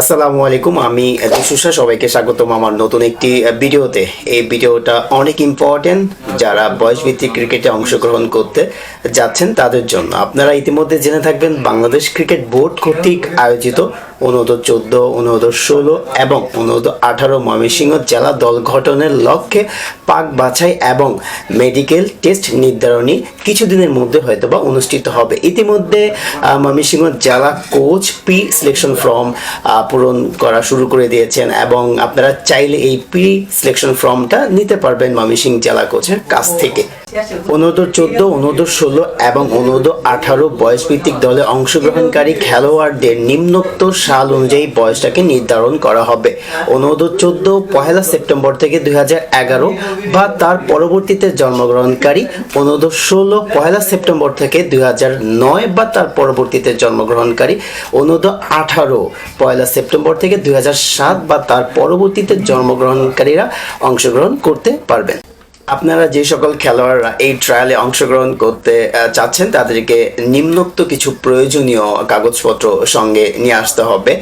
আসসালামু আলাইকুম, আমি দিশুষা সবাইকে স্বাগতম আমার নতুন একটি ভিডিওতে। এই ভিডিওটা অনেক ইম্পর্টেন্ট যারা বয়সভিত্তিক ক্রিকেটে অংশগ্রহণ করতে যাচ্ছেন তাদের জন্য। আপনারা ইতিমধ্যে জেনে থাকবেন, বাংলাদেশ ক্রিকেট বোর্ড কর্তৃক আয়োজিত অনুদর চোদ্দ অনুদর ষোলো এবং অনুদর আঠারো ময়মনসিংহ জেলা দল গঠনের লক্ষ্যে পাক বাছাই এবং মেডিকেল টেস্ট নির্ধারণী কিছুদিনের মধ্যে হয়তো বা অনুষ্ঠিত হবে। ইতিমধ্যে ময়মনসিংহ জেলা কোচ পি সিলেকশন ফর্ম পূরণ করা শুরু করে দিয়েছেন এবং আপনারা চাইলে এই প্রি সিলেকশন ফর্মটা নিতে পারবেন ময়মনসিংহ জেলা কোচের কাছ থেকে। অনুর্ধ চোদ্দ অনুর্ধ ষোলো এবং অনুর্ধ আঠারো বয়সভিত্তিক দলে অংশগ্রহণকারী খেলোয়াড়দের নিম্নোক্ত সাল অনুযায়ী বয়সটাকে নির্ধারণ করা হবে। অনুর্ধ চোদ্দ, পহেলা সেপ্টেম্বর থেকে দুই এগারো বা তার পরবর্তীতে জন্মগ্রহণকারী অনুর্ধ ষোলো, পহেলা সেপ্টেম্বর থেকে দুই নয় বা তার পরবর্তীতে জন্মগ্রহণকারী অনুর্ধ আঠারো পয়লা সেপ্টেম্বর থেকে দুই সাত বা তার পরবর্তীতে জন্মগ্রহণকারীরা অংশগ্রহণ করতে পারবেন। আপনারা যে সকল খেলোয়াড়রা এই ট্রায়ালে অংশগ্রহণ করতে চাচ্ছেন, তাদেরকে নিম্নোক্ত কিছু প্রয়োজনীয় কাগজপত্র সঙ্গে নিয়ে আসতে হবে।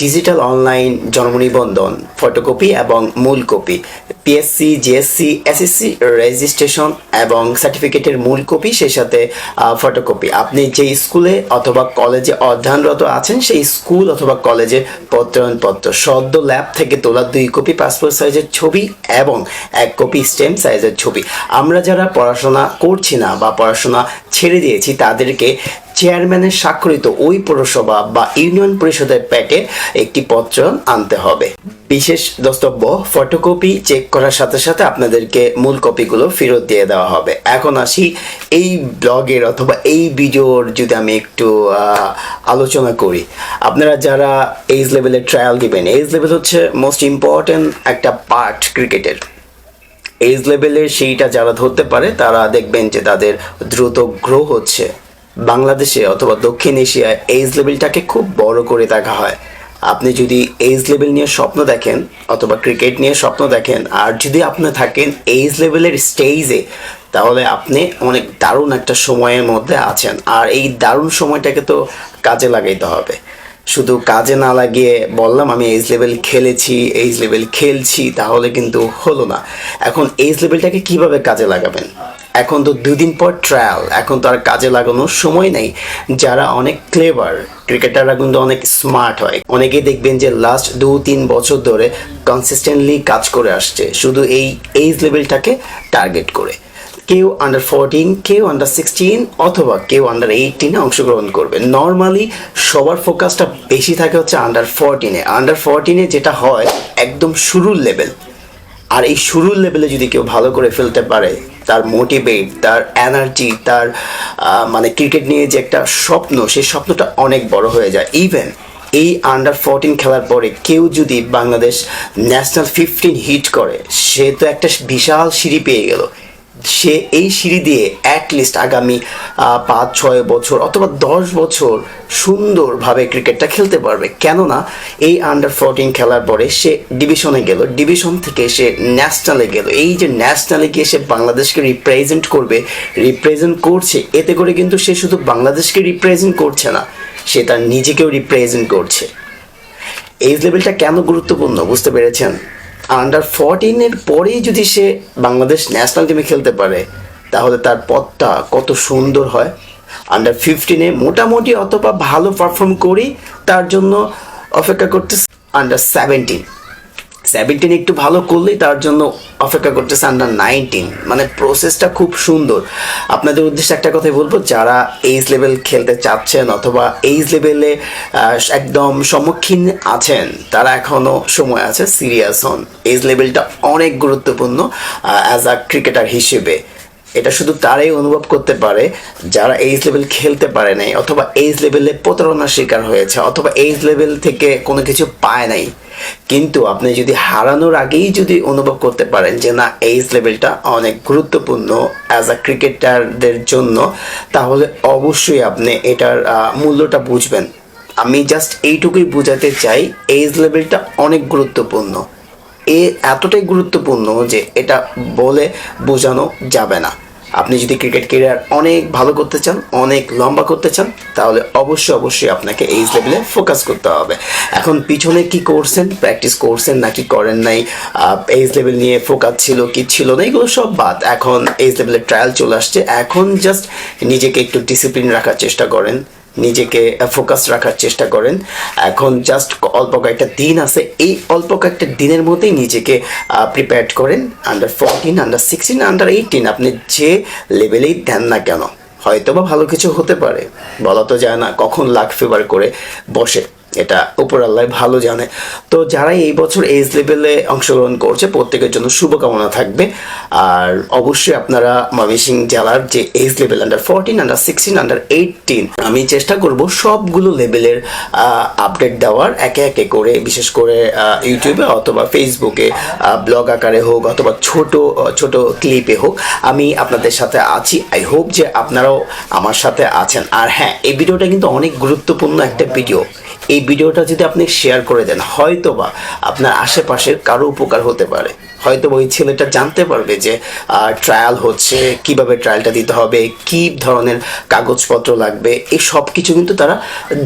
ডিজিটাল অনলাইন জন্ম নিবন্ধন ফটোকপি এবং মূল copy PSC JSC SSC registration এবং সার্টিফিকেটের মূল কপি সেই সাথে ফটোকপি আপনি যে স্কুলে অথবা কলেজে অধ্যয়নরত আছেন, সেই স্কুল অথবা কলেজের প্রত্যয়নপত্র, সদ্য ল্যাব থেকে তোলা দুই কপি পাসপোর্ট সাইজের ছবি এবং এক কপি স্টেম সাইজের ছবি। আমরা যারা পড়াশোনা করছি না বা পড়াশোনা ছেড়ে দিয়েছি, তাদেরকে চেয়ারম্যানের স্বাক্ষরিত ওই পৌরসভা বা ইউনিয়ন পরিষদের প্যাটে একটি পত্র আনতে হবে। বিশেষ দস্তব্য ফটোকপি চেক করার সাথে সাথে আপনাদেরকে মূল কপিগুলো ফেরত দিয়ে দেওয়া হবে। এখন আসি এই ব্লগের অথবা এই ভিডিওর যদি আমি একটু আলোচনা করি। আপনারা যারা এইজ লেভেলের ট্রায়াল দিবেন এইজ লেভেল হচ্ছে মোস্ট ইম্পর্ট্যান্ট একটা পার্ট ক্রিকেটের। এজ লেভেলের সেইটা যারা ধরতে পারে, তারা দেখবেন যে তাদের দ্রুত গ্রো হচ্ছে। বাংলাদেশে অথবা দক্ষিণ এশিয়ায় এজ লেভেলটাকে খুব বড় করে দেখা হয়। আপনি যদি এজ লেভেল নিয়ে স্বপ্ন দেখেন অথবা ক্রিকেট নিয়ে স্বপ্ন দেখেন, আর যদি আপনি থাকেন এজ লেভেলের স্টেজে তাহলে আপনি অনেক দারুণ একটা সময়ের মধ্যে আছেন। আর এই দারুণ সময়টাকে তো কাজে লাগাইতে হবে। শুধু কাজে না লাগিয়ে বললাম, আমি এইজ লেভেল খেলেছি এইজ লেভেল খেলছি, তাহলে কিন্তু হলো না। এখন এইজ লেভেলটাকে কীভাবে কাজে লাগাবেন? এখন তো দুদিন পর ট্রায়াল এখন তো আর কাজে লাগানোর সময় নেই। যারা অনেক ক্লেভার ক্রিকেটাররা কিন্তু অনেক স্মার্ট হয়। অনেকেই দেখবেন যে লাস্ট দু তিন বছর ধরে কনসিস্টেন্টলি কাজ করে আসছে। শুধু এই এইজ লেভেলটাকে টার্গেট করে। কেউ আন্ডার ফোরটিন কেউ আন্ডার সিক্সটিন অথবা কেউ আন্ডার এইটিনে অংশগ্রহণ করবে। নর্মালি সবার ফোকাসটা বেশি থাকে হচ্ছে আন্ডার ফোরটিনে আন্ডার ফোরটিনে যেটা হয় একদম শুরুর লেভেল আর এই শুরুর লেভেলে যদি কেউ ভালো করে ফেলতে পারে তার মোটিভেট তার এনার্জি তার মানে ক্রিকেট নিয়ে যে একটা স্বপ্ন, সেই স্বপ্নটা অনেক বড় হয়ে যায়। ইভেন এই আন্ডার ফোরটিন খেলার পরে কেউ যদি বাংলাদেশ ন্যাশনাল ফিফটিন হিট করে, সে তো একটা বিশাল সিঁড়ি পেয়ে গেল। সে এই সিঁড়ি দিয়ে অ্যাটলিস্ট আগামী পাঁচ, ছয় বছর অথবা দশ বছর সুন্দরভাবে ক্রিকেটটা খেলতে পারবে। কেননা এই আন্ডার ফোরটিন খেলার পরে সে ডিভিশনে গেল ডিভিশন থেকে সে ন্যাশনালে গেল। এই যে ন্যাশনালে গিয়ে সে বাংলাদেশকে রিপ্রেজেন্ট করবে রিপ্রেজেন্ট করছে, এতে করে কিন্তু সে শুধু বাংলাদেশকে রিপ্রেজেন্ট করছে না, সে তার নিজেকেও রিপ্রেজেন্ট করছে। এই লেভেলটা কেন গুরুত্বপূর্ণ, বুঝতে পেরেছেন? আন্ডার ফোরটিনের পরেই যদি সে বাংলাদেশ ন্যাশনাল টিমে খেলতে পারে, তাহলে তার পথটা কত সুন্দর হয়। আন্ডার ফিফটিনে মোটামুটি অথবা ভালো পারফর্ম করি, তার জন্য অপেক্ষা করতে আন্ডার সেভেন্টিন সেভেন্টিন একটু ভালো করলেই তার জন্য অপেক্ষা করতেছে আন্ডার নাইনটিন মানে প্রসেসটা খুব সুন্দর। আপনাদের উদ্দেশ্যে একটা কথাই বলব, যারা এইজ লেভেল খেলতে চাচ্ছেন অথবা এইজ লেভেলে একদম সম্মুখীন আছেন, তারা এখনও সময় আছে সিরিয়াস হন। এইজ লেভেলটা অনেক গুরুত্বপূর্ণ অ্যাজ আ ক্রিকেটার হিসেবে। এটা শুধু তারাই অনুভব করতে পারে যারা এইজ লেভেল খেলতে পারে নাই অথবা এইজ লেভেলে প্রতারণার শিকার হয়েছে অথবা এইজ লেভেল থেকে কোনো কিছু পায় নাই। কিন্তু আপনি যদি হারানোর আগেই যদি অনুভব করতে পারেন যে না এইজ লেভেলটা অনেক গুরুত্বপূর্ণ অ্যাজ আ ক্রিকেটারদের জন্য, তাহলে অবশ্যই আপনি এটার মূল্যটা বুঝবেন। আমি জাস্ট এইটুকুই বোঝাতে চাই এইজ লেভেলটা অনেক গুরুত্বপূর্ণ। এ এতটাই গুরুত্বপূর্ণ যে এটা বলে বোঝানো যাবে না। আপনি যদি ক্রিকেট কেরিয়ার অনেক ভালো করতে চান, অনেক লম্বা করতে চান, তাহলে অবশ্যই অবশ্যই আপনাকে এইজ লেভেলে ফোকাস করতে হবে। এখন পিছনে কি করছেন? প্র্যাকটিস করছেন নাকি করেন নাই? এইজ লেভেল নিয়ে ফোকাস ছিল কি ছিল না? এগুলো সব বাদ। এখন এইজ লেভেলের ট্রায়াল চলে আসছে। এখন জাস্ট নিজেকে একটু ডিসিপ্লিন রাখার চেষ্টা করেন। নিজেকে ফোকাস রাখার চেষ্টা করেন। এখন জাস্ট অল্প কয়েকটা দিন আছে। এই অল্প কয়েকটা দিনের মধ্যেই নিজেকে প্রিপেয়ার করেন। Under fourteen under sixteen under eighteen আপনি যে লেভেলেই দেন না কেন হয়তো বা ভালো কিছু হতে পারে। বলা তো যায় না, কখন লাখ ফেভার করে বসে। এটা উপর আল্লাহ ভালো জানে। তো যারা এই বছর এজ লেভেলে অংশগ্রহণ করছে, প্রত্যেকের জন্য শুভকামনা থাকবে। আর অবশ্যই আপনারা ময়মনসিং জেলার যে age level under fourteen under sixteen under eighteen আমি চেষ্টা করব সবগুলো লেভেলের আপডেট দেওয়ার। একে একে করে, বিশেষ করে ইউটিউবে অথবা ফেসবুকে ব্লগ আকারে হোক অথবা ছোট ছোট ক্লিপে হোক, আমি আপনাদের সাথে আছি। আই হোপ যে আপনারাও আমার সাথে আছেন। আর হ্যাঁ এই ভিডিওটা কিন্তু অনেক গুরুত্বপূর্ণ একটা ভিডিও। এই ভিডিওটা যদি আপনি শেয়ার করে দেন, হয়তোবা আপনার আশেপাশের কারও উপকার হতে পারে। হয়তো ওই ছেলেটা জানতে পারবে যে ট্রায়াল হচ্ছে, কীভাবে ট্রায়ালটা দিতে হবে, কি ধরনের কাগজপত্র লাগবে, এই সব কিছু কিন্তু তারা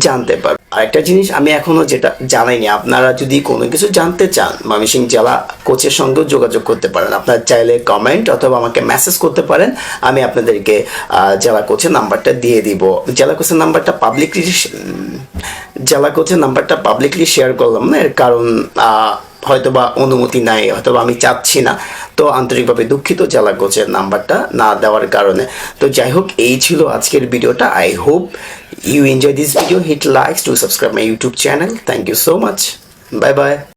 জানতে পারবে। আরেকটা জিনিস আমি এখনও যেটা জানাইনি, আপনারা যদি কোনো কিছু জানতে চান ময়মনসিং জেলা কোচের সঙ্গেও যোগাযোগ করতে পারেন। আপনারা চাইলে কমেন্ট অথবা আমাকে মেসেজ করতে পারেন, আমি আপনাদেরকে জেলা কোচের নাম্বারটা দিয়ে দিব। জেলা কোচের নাম্বারটা পাবলিকলি জেলা কোচের নাম্বারটা পাবলিকলি শেয়ার করলাম না এর কারণ হয়তো হয়তোবা অনুমতি নাই, হয়তোবা আমি চাচ্ছি না। তো আন্তরিকভাবে দুঃখিত জেলা কোচের নাম্বারটা না দেওয়ার কারণে। তো যাই হোক, এই ছিল আজকের ভিডিওটা। I hope you enjoy this video hit likes to subscribe my YouTube channel thank you so much bye bye